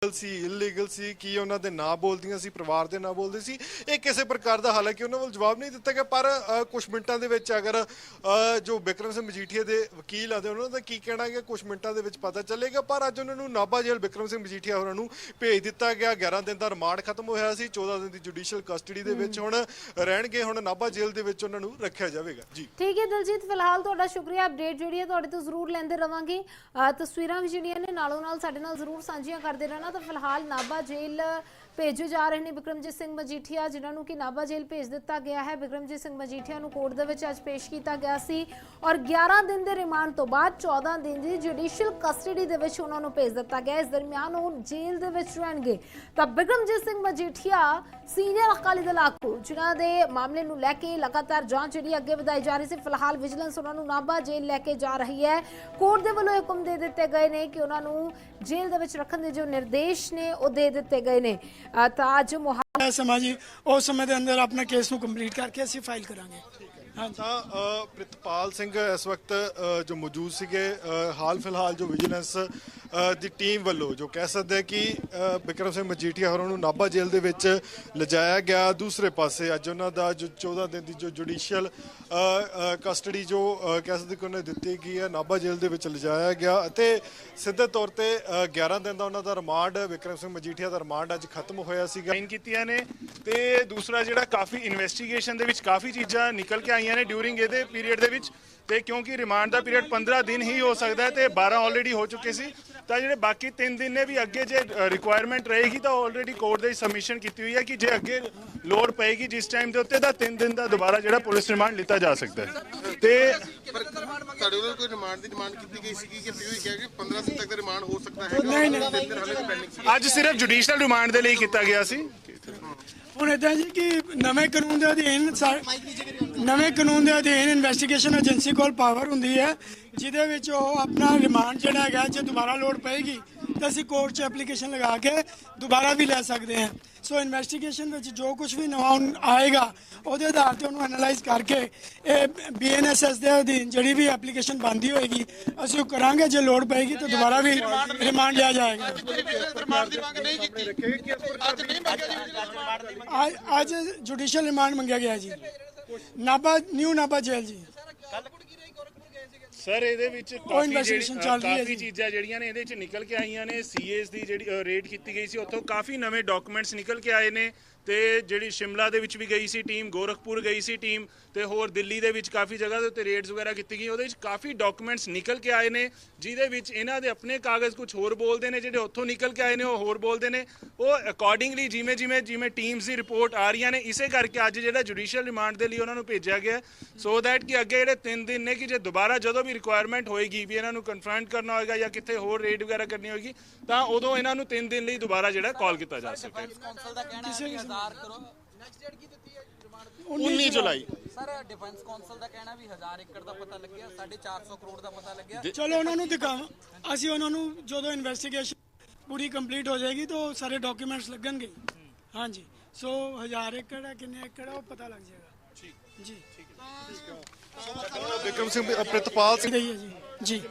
illegal ਸੀ illegal ਸੀ ਕੀ ਉਹਨਾਂ ਦੇ ਨਾਂ ਬੋਲਦੀਆਂ ਸੀ ਪਰਿਵਾਰ ਦੇ ਨਾਂ ਬੋਲਦੇ ਸੀ ਇਹ ਕਿਸੇ ਪ੍ਰਕਾਰ ਦਾ ਹਾਲਾਂਕਿ ਉਹਨਾਂ ਵੱਲ ਜਵਾਬ ਨਹੀਂ ਦਿੱਤਾ ਗਿਆ ਪਰ ਕੁਝ ਮਿੰਟਾਂ ਦੇ ਵਿੱਚ ਅਗਰ ਜੋ ਬਿਕਰਮ ਸਿੰਘ ਮਜੀਠੀਆ ਦੇ ਵਕੀਲ ਆਦੇ ਉਹਨਾਂ ਦਾ ਕੀ ਕਹਿਣਾ ਹੈ ਕੁਝ ਮਿੰਟਾਂ ਦੇ ਵਿੱਚ ਪਤਾ ਚੱਲੇਗਾ ਪਰ ਅੱਜ ਉਹਨਾਂ ਨੂੰ ਨਾਭਾ ਜੇਲ੍ਹ ਬਿਕਰਮ ਸਿੰਘ ਮਜੀਠੀਆ ਹੋਰਾਂ ਨੂੰ ਭੇਜ ਦਿੱਤਾ ਗਿਆ 11 ਦਿਨ ਦਾ ਰਿਮਾਂਡ ਖਤਮ ਹੋਇਆ ਸੀ 14 ਦਿਨ ਦੀ ਜੁਡੀਸ਼ੀਅਲ ਕਸਟਡੀ ਦੇ ਵਿੱਚ ਹੁਣ ਰਹਿਣਗੇ ਹੁਣ ਨਾਭਾ ਜੇਲ੍ਹ ਦੇ ਵਿੱਚ ਉਹਨਾਂ ਨੂੰ ਰੱਖਿਆ ਜਾਵੇਗਾ ਜੀ। ਠੀਕ ਹੈ ਦਿਲਜੀਤ ਫਿਲਹਾਲ ਤੁਹਾਡਾ ਸ਼ੁਕਰੀਆ ਅਪਡੇਟ ਜਿਹੜੀ ਹੈ ਤੁਹਾਡੇ ਤੋਂ ਜ਼ਰੂਰ ਲੈਂਦੇ ਰਵਾਂਗੇ। ਤਸਵੀਰਾਂ ਵੀ ਜਿਹੜੀਆਂ ਨੇ ਨਾਲੋਂ ਨਾਲ ਸਾਡੇ ਨਾਲ ਜ਼ਰੂਰ ਸਾਂਝੀਆਂ ਕਰਦੇ ਰਹਿਣਾ ਤਾਂ ਫਿਲਹਾਲ ਨਾਭਾ ਜੇਲ੍ਹ ਭੇਜੇ ਜਾ ਰਹੇ ਨੇ ਬਿਕਰਮਜੀਤ ਸਿੰਘ ਮਜੀਠੀਆ, ਜਿਨ੍ਹਾਂ ਨੂੰ ਕਿ ਨਾਭਾ ਜੇਲ੍ਹ ਭੇਜ ਦਿੱਤਾ ਗਿਆ ਹੈ। ਬਿਕਰਮਜੀਤ ਸਿੰਘ ਮਜੀਠੀਆ ਨੂੰ ਕੋਰਟ ਦੇ ਵਿੱਚ ਅੱਜ ਪੇਸ਼ ਕੀਤਾ ਗਿਆ ਸੀ ਔਰ 11 ਦਿਨ ਦੇ ਰਿਮਾਂਡ ਤੋਂ ਬਾਅਦ 14 ਦਿਨ ਦੀ ਜੁਡੀਸ਼ੀਅਲ ਕਸਟਡੀ ਦੇ ਵਿੱਚ ਉਹਨਾਂ ਨੂੰ ਭੇਜ ਦਿੱਤਾ ਗਿਆ। ਇਸ ਦਰਮਿਆਨ ਉਹ ਜੇਲ੍ਹ ਦੇ ਵਿੱਚ ਰਹਿਣਗੇ। ਤਾਂ ਬਿਕਰਮਜੀਤ ਸਿੰਘ ਮਜੀਠੀਆ, ਸੀਨੀਅਰ ਅਕਾਲੀ ਦਲ ਆਗੂ, ਜਿਨ੍ਹਾਂ ਦੇ ਮਾਮਲੇ ਨੂੰ ਲੈ ਕੇ ਲਗਾਤਾਰ ਜਾਂਚ ਜਿਹੜੀ ਅੱਗੇ ਵਧਾਈ ਜਾ ਰਹੀ ਸੀ, ਫਿਲਹਾਲ ਵਿਜੀਲੈਂਸ ਉਹਨਾਂ ਨੂੰ ਨਾਭਾ ਜੇਲ੍ਹ ਲੈ ਕੇ ਜਾ ਰਹੀ ਹੈ। ਕੋਰਟ ਦੇ ਵੱਲੋਂ ਹੁਕਮ ਦੇ ਦਿੱਤੇ ਗਏ ਨੇ ਕਿ ਉਹਨਾਂ ਨੂੰ ਜੇਲ੍ਹ ਦੇ ਵਿੱਚ ਰੱਖਣ ਦੇ ਜੋ ਨਿਰਦੇਸ਼ ਨੇ ਉਹ ਦੇ ਦਿੱਤੇ ਗਏ ਨੇ ਅ, ਤਾਂ ਅੱਜ ਮੁਹਾ ਸਮਾਂ ਜੀ ਉਸ ਸਮੇਂ ਦੇ ਅੰਦਰ ਆਪਣੇ ਕੇਸ ਨੂੰ ਕੰਪਲੀਟ ਕਰਕੇ ਅਸੀਂ ਫਾਈਲ ਕਰਾਂਗੇ ਤਾਂ ਅ, ਪ੍ਰਿਤਪਾਲ ਸਿੰਘ ਇਸ ਵਕਤ ਅ, ਜੋ ਮੌਜੂਦ ਸੀਗੇ ਅ, ਹਾਲ ਫਿਲਹਾਲ ਜੋ ਵਿਜੀਲੈਂਸ ਦੀ ਟੀਮ ਵੱਲੋਂ ਜੋ ਕਹਿ ਸਕਦੇ ਆ ਕਿ ਬਿਕਰਮ ਸਿੰਘ ਮਜੀਠੀਆ ਹੋਰਾਂ ਨੂੰ ਨਾਭਾ ਜੇਲ੍ਹ ਦੇ ਵਿੱਚ ਲਿਜਾਇਆ ਗਿਆ। ਦੂਸਰੇ ਪਾਸੇ ਅੱਜ ਉਹਨਾਂ ਦਾ ਜੋ 14 ਦਿਨ ਦੀ ਜੋ ਜੁਡੀਸ਼ੀਅਲ ਕਸਟਡੀ ਜੋ ਕਹਿ ਸਕਦੇ ਕਿ ਉਹਨੇ ਦਿੱਤੀ ਗਈ ਹੈ ਨਾਭਾ ਜੇਲ੍ਹ ਦੇ ਵਿੱਚ ਲਿਜਾਇਆ ਗਿਆ ਅਤੇ ਸਿੱਧੇ ਤੌਰ ਤੇ ਅ, 11 ਦਿਨ ਦਾ ਉਹਨਾਂ ਦਾ ਰਿਮਾਂਡ ਬਿਕਰਮ ਸਿੰਘ ਮਜੀਠੀਆ ਦਾ ਰਿਮਾਂਡ ਅੱਜ ਖਤਮ ਹੋਇਆ ਸੀਗਾ। ਸਾਈਨ ਕੀਤੀਆਂ ਨੇ ਤੇ ਦੂਸਰਾ ਜਿਹੜਾ ਕਾਫੀ ਇਨਵੈਸਟੀਗੇਸ਼ਨ ਦੇ ਵਿੱਚ ਕਾਫੀ ਚੀਜ਼ਾਂ ਨਿਕਲ ਕੇ ਆਈਆਂ ਨੇ ਡਿਊਰਿੰਗ ਇਹਦੇ ਪੀਰੀਅਡ ਦੇ ਵਿੱਚ ਤੇ ਕਿਉਂਕਿ ਰਿਮਾਂਡ ਦਾ ਪੀਰੀਅਡ 15 ਦਿਨ ਹੀ ਹੋ ਸਕਦਾ ਹੈ ਤੇ 12 ਆਲਰੇਡੀ ਹੋ ਚੁੱਕੇ ਸੀ। ਤਾਂ ਜਿਹੜੇ ਬਾਕੀ 3 ਦਿਨ ਨੇ ਵੀ ਅੱਗੇ ਜੇ ਰਿਕੁਆਇਰਮੈਂਟ ਰਹੇਗੀ ਤਾਂ ਆਲਰੇਡੀ ਕੋਰਟ ਦੇ ਸਬਮਿਸ਼ਨ ਕੀਤੀ ਹੋਈ ਹੈ ਕਿ ਜੇ ਅੱਗੇ ਲੋਡ ਪਏਗੀ ਜਿਸ ਟਾਈਮ ਦੇ ਉੱਤੇ ਤਾਂ 3 ਦਿਨ ਦਾ ਦੁਬਾਰਾ ਜਿਹੜਾ ਪੁਲਿਸ ਰਿਮਾਂਡ ਲਿੱਤਾ ਜਾ ਸਕਦਾ ਹੈ। ਤੇ ਤੁਹਾਡੇ ਵੱਲੋਂ ਕੋਈ ਰਿਮਾਂਡ ਦੀ ਡਿਮਾਂਡ ਕੀਤੀ ਗਈ ਸੀ ਕਿ ਵੀ ਕਿਹਾ ਕਿ 15 ਦਿਨ ਤੱਕ ਦਾ ਰਿਮਾਂਡ ਹੋ ਸਕਦਾ ਹੈ ਨਹੀਂ, ਨਹੀਂ। ਅੱਜ ਸਿਰਫ ਜੁਡੀਸ਼ੀਅਲ ਰਿਮਾਂਡ ਦੇ ਲਈ ਕੀਤਾ ਗਿਆ ਸੀ। ਹੁਣ ਇਦਾਂ ਜੀ ਕਿ ਨਵੇਂ ਕਾਨੂੰਨ ਦੇ ਅਧੀਨ ਨਵੇਂ ਕਾਨੂੰਨ ਦੇ ਅਧੀਨ ਇਨਵੈਸਟੀਗੇਸ਼ਨ ਏਜੰਸੀ ਕੋਲ ਪਾਵਰ ਹੁੰਦੀ ਹੈ। ਜਿਹਦੇ ਵਿੱਚ ਉਹ ਆਪਣਾ ਰਿਮਾਂਡ ਜਿਹੜਾ ਹੈਗਾ, ਜੇ ਦੁਬਾਰਾ ਲੋੜ ਪਏਗੀ, ਤਾਂ ਅਸੀਂ ਕੋਰਟ 'ਚ ਐਪਲੀਕੇਸ਼ਨ ਲਗਾ ਕੇ ਦੁਬਾਰਾ ਵੀ ਲੈ ਸਕਦੇ ਹਾਂ। ਸੋ ਇਨਵੈਸਟੀਗੇਸ਼ਨ ਵਿੱਚ ਜੋ ਕੁਝ ਵੀ ਨਵਾਂ ਆਏਗਾ, ਉਹਦੇ ਆਧਾਰ ਤੇ ਉਹਨੂੰ ਐਨਾਲਾਈਜ਼ ਕਰਕੇ ਇਹ ਬੀਐਨਐਸਐਸ ਦੇ ਅਧੀਨ ਜਿਹੜੀ ਵੀ ਐਪਲੀਕੇਸ਼ਨ ਬੰਦੀ ਹੋਏਗੀ, ਅਸੀਂ ਉਹ ਕਰਾਂਗੇ। ਜੇ ਲੋੜ ਪਏਗੀ, ਤਾਂ ਦੁਬਾਰਾ ਵੀ ਰਿਮਾਂਡ ਲਿਆ ਜਾਏਗਾ। ਅੱਜ ਅੱਜ ਅੱਜ ਜੁਡੀਸ਼ੀਅਲ ਰਿਮਾਂਡ ਮੰਗਿਆ ਗਿਆ ਜੀ। ਨਾਭਾ ਨਿਊ ਨਾਭਾ ਜੇਲ੍ਹ ਜੀ। ਸਰ ਇਹਦੇ ਵਿੱਚ ਕਾਫੀ ਕਾਫੀ। ਚੀਜ਼ਾਂ ਜਿਹੜੀਆਂ ਨੇ ਇਹਦੇ ਵਿੱਚ ਨਿਕਲ ਕੇ ਆਈਆਂ ਨੇ। ਸੀਏਸ ਦੀ ਜਿਹੜੀ ਰੇਡ ਕੀਤੀ ਗਈ ਸੀ ਉੱਥੋਂ ਕਾਫੀ ਨਵੇਂ ਡਾਕੂਮੈਂਟਸ ਨਿਕਲ ਕੇ ਆਏ ਨੇ ਤੇ ਜਿਹੜੀ ਸ਼ਿਮਲਾ ਦੇ ਵਿੱਚ ਵੀ ਗਈ ਸੀ ਟੀਮ ਗੋਰਖਪੁਰ ਗਈ ਸੀ ਟੀਮ ਤੇ ਹੋਰ ਦਿੱਲੀ ਦੇ ਵਿੱਚ ਕਾਫੀ ਜਗ੍ਹਾ ਦੇ ਉੱਤੇ ਰੇਡਸ ਵਗੈਰਾ ਕੀਤੀ ਗਈ ਉਹਦੇ ਵਿੱਚ ਕਾਫੀ ਡਾਕੂਮੈਂਟਸ ਨਿਕਲ ਕੇ ਆਏ ਨੇ ਜਿਹਦੇ ਵਿੱਚ ਇਹਨਾਂ ਦੇ ਆਪਣੇ ਕਾਗਜ਼ ਕੁਝ ਹੋਰ ਬੋਲਦੇ ਨੇ ਜਿਹੜੇ ਉੱਥੋਂ ਨਿਕਲ ਕੇ ਆਏ ਨੇ ਉਹ ਹੋਰ ਬੋਲਦੇ ਨੇ। ਉਹ ਅਕੋਰਡਿੰਗਲੀ ਜਿਵੇਂ ਜਿਵੇਂ ਜਿਵੇਂ ਟੀਮਸ ਦੀ ਰਿਪੋਰਟ ਆ ਰਹੀਆਂ ਨੇ ਇਸੇ ਕਰਕੇ ਅੱਜ ਜਿਹੜਾ ਜੁਡੀਸ਼ੀਅਲ ਰਿਮਾਂਡ ਦੇ ਲਈ ਉਹਨਾਂ ਨੂੰ ਭੇਜਿਆ ਗਿਆ। ਸੋ ਦੈਟ ਕਿ ਅੱਗੇ ਜਿਹੜੇ 3 ਦਿਨ ਨੇ ਕਿ ਜੇ ਦੁਬਾਰਾ ਜਦੋਂ ਵੀ ਰਿਕੁਆਇਰਮੈਂਟ ਹੋਏਗੀ ਵੀ ਇਹਨਾਂ ਨੂੰ ਕਨਫਰੰਟ ਕਰਨਾ ਹੋਏਗਾ ਜਾਂ ਕਿੱਥੇ ਹੋਰ ਰੇਡ ਵਗੈਰਾ ਕਰਨੀ ਹੋਏਗੀ ਤਾਂ ਉਦੋਂ ਇਹਨਾਂ ਨੂੰ 3 ਦਿਨ ਲਈ ਦੁਬਾਰਾ ਜਿਹੜਾ ਕਾਲ ਕੀਤਾ ਜਾ ਸਕੇ। ਕੌਂਸਲ ਦਾ ਕਹਿਣਾ ਹੈ ਕਿ 1000 ਕਰੋੜ 19 ਜੁਲਾਈ। ਸਰ ਡਿਫੈਂਸ ਕੌਂਸਲ ਦਾ ਕਹਿਣਾ ਵੀ 1000 ਏਕੜ ਦਾ ਪਤਾ ਲੱਗਿਆ 450 ਕਰੋੜ ਦਾ ਪਤਾ ਲੱਗਿਆ। ਚਲੋ ਉਹਨਾਂ ਨੂੰ ਦਿਖਾਵਾਂ। ਅਸੀਂ ਉਹਨਾਂ ਨੂੰ ਜਦੋਂ ਇਨਵੈਸਟੀਗੇਸ਼ਨ ਪੂਰੀ ਕੰਪਲੀਟ ਹੋ ਜਾਏਗੀ ਤਾਂ ਸਾਰੇ ਡਾਕੂਮੈਂਟਸ ਲੱਗਣਗੇ। ਹਾਂਜੀ। ਸੋ 1000 ਏਕੜ ਹੈ ਕਿੰਨੇ ਏਕੜ ਹੈ ਉਹ ਪਤਾ ਲੱਗ ਜਾਏਗਾ। ਠੀਕ। ਜੀ। ਬਿਕਰਮ ਸਿੰਘ ਪ੍ਰਿਤਪਾਲ ਸਿੰਘ। ਹੈ ਜੀ ਜੀ।